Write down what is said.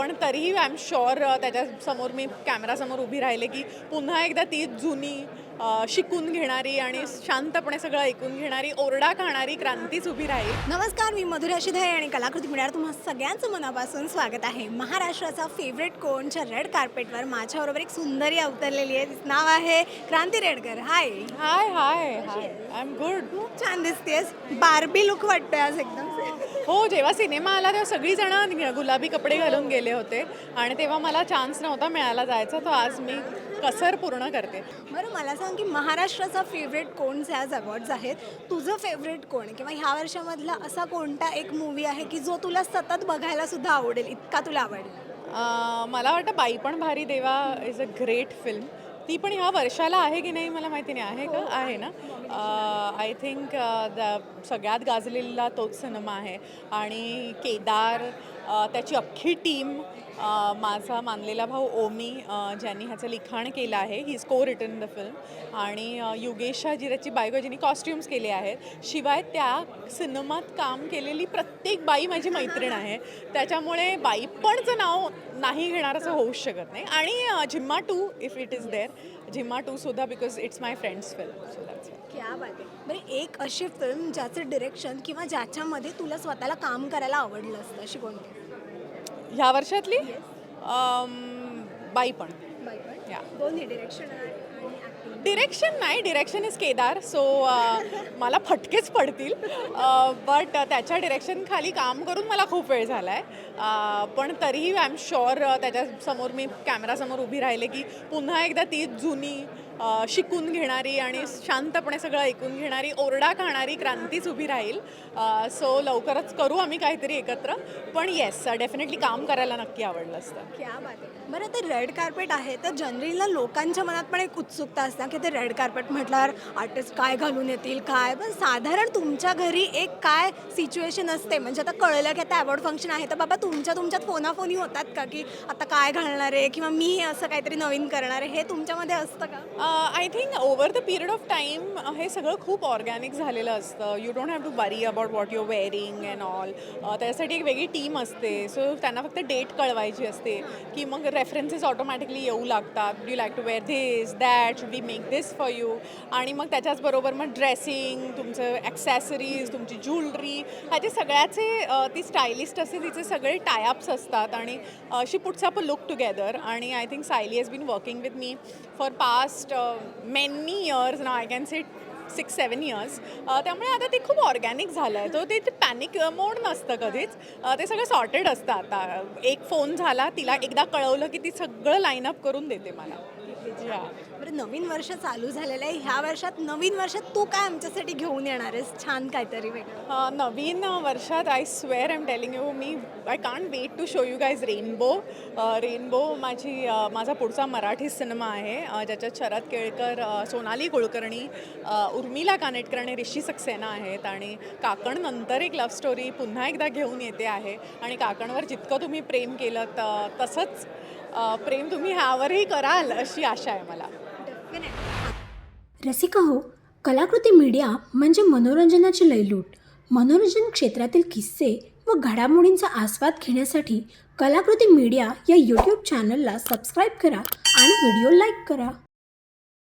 पण तरीही I am sure त्याच्यासमोर मी कॅमेरासमोर उभी राहिले की पुन्हा एकदा ती जुनी शिकून घेणारी आणि शांतपणे सगळं ऐकून घेणारी ओरडा खाणारी क्रांतीच उभी राहील. नमस्कार मी मधुरा शिधाई आणि कलाकृती मिळणार तुम्हा सगळ्यांचं मनापासून स्वागत आहे. महाराष्ट्राचा फेवरेट कोणच्या रेड कार्पेटवर माझ्याबरोबर एक सुंदरी अवतरलेली आहे. तिचं नाव आहे Kranti Redkar. Hi hi hi hi I am good खूप छान दिसतेस. बारबी लुक वाटतोय आज एकदम. हो जेव्हा सिनेमा आला तेव्हा सगळीजणं गुलाबी कपडे घालून गेले होते. आणि तेव्हा मला चान्स नव्हता मिळाला जायचा. तो आज मी कसर पूर्ण करते. बरं मला सांग की महाराष्ट्राचा फेवरेट कोणचे आज अवॉर्ड्स आहेत? तुझं फेवरेट कोण? किंवा ह्या वर्षामधला असा कोणता एक मूवी आहे की जो तुला सतत बघायला सुद्धा आवडेल इतका तुला आवडेल? अं, मला वाटतं बाई पण भारी देवा इज अ ग्रेट फिल्म ती पण ह्या वर्षाला आहे की नाही मला माहिती नाही. आहे का? आहे ना? आय थिंक सगळ्यात गाजलेला तोच सिनेमा आहे. आणि केदार त्याची अख्खी टीम माझा मानलेला भाऊ ओमी ज्यांनी ह्याचं लिखाण केलं आहे he is co-written the film आणि अं, योगेश जी त्याची बायको ज्यांनी कॉस्ट्युम्स केले आहेत. शिवाय त्या सिनेमात काम केलेली प्रत्येक बाई माझी मैत्रीण आहे. त्याच्यामुळे बाई पणचं नाव नाही घेणार असं होऊच शकत नाही. आणि Jhimma two if it is there Jhimma two सुद्धा because it's my friends film so क्या बात आहे. बरं एक अशी फिल्म ज्याचं डिरेक्शन किंवा ज्याच्यामध्ये तुला स्वतःला काम करायला आवडलं असतं अशी कोणती? ह्या वर्षातली? बाई पण. या. दोन्ही डिरेक्शन. डिरेक्शन नाही direction is Kedar. So uh, मला फटकेच पडतील. Uh, बट uh, त्याच्या डिरेक्शन खाली काम करून मला खूप वेळ झाला आहे पण तरीही आय एम शुअर त्याच्यासमोर मी कॅमेरासमोर उभी राहिले की पुन्हा एकदा ती जुनी शिकून घेणारी आणि शांतपणे सगळं ऐकून घेणारी ओरडा खाणारी क्रांतीच उभी राहील. सो लवकरच करू आम्ही काहीतरी एकत्र. पण येस डेफिनेटली काम करायला नक्की आवडलं असतं. बरं ते रेड कार्पेट आहे तर जनरलीला लोकांच्या मनात पण एक उत्सुकता असते. की ते रेड कार्पेट म्हटल्यावर आर्टिस्ट काय घालून येतील काय? पण साधारण तुमच्या घरी एक काय सिच्युएशन असते? म्हणजे आता कळलं की आता अवॉर्ड फंक्शन आहे तर बाबा तुमच्या तुमच्यात फोनाफोनी होतात का? की आता काय घालणार आहे? किंवा मी असं काहीतरी नवीन करणार आहे? हे तुमच्यामध्ये असतं का? I think over the period of time हे सगळं खूप ऑर्गॅनिक झालेलं असतं. You don't have to worry about what your wearing and all त्यासाठी एक वेगळी टीम असते. सो त्यांना फक्त डेट कळवायची असते. की मग रेफरन्सेस ऑटोमॅटिकली येऊ लागतात. You like to wear this that should we make this for you आणि मग त्याच्याचबरोबर मग ड्रेसिंग तुमचं ॲक्सेसरीज तुमची ज्वेलरी ह्याचे सगळ्याचे ती स्टायलिस्ट असते तिचे सगळे टायअप्स असतात. आणि she puts up a look together आणि I think Sayali has been working with me for past many years ना I can say six seven years त्यामुळे आता ते खूप ऑर्गॅनिक झालं आहे तो ते पॅनिक मोड नसतं कधीच. ते सगळं सॉर्टेड असतं आता. एक फोन झाला तिला एकदा कळवलं की ती सगळं लाईनअप करून देते मला. या बरं नवीन वर्ष चालू झालेलं आहे. ह्या वर्षात नवीन वर्षात तू काय आमच्यासाठी घेऊन येणार आहेस? छान काहीतरी वेगळं. नवीन वर्षात I swear am telling you me I can't wait to show you guys rainbow rainbow माझी माझा पुढचा मराठी सिनेमा आहे. ज्याच्यात शरद केळकर सोनाली कुलकर्णी उर्मिला कानेटकर आणि ऋषी सक्सेना आहेत. आणि काकण नंतर एक लव्ह स्टोरी पुन्हा एकदा घेऊन येते आहे. आणि काकणवर जितकं तुम्ही प्रेम केलं त तसंच प्रेम तुम्ही ह्यावरही कराल अशी आशा आहे मला. रसिका हो कलाकृती मीडिया म्हणजे मनोरंजनाची लयलूट. मनोरंजन क्षेत्रातील किस्से व घडामोडींचा आस्वाद घेण्यासाठी कलाकृती मीडिया या यूट्यूब चॅनलला सबस्क्राईब करा आणि व्हिडिओ लाईक करा.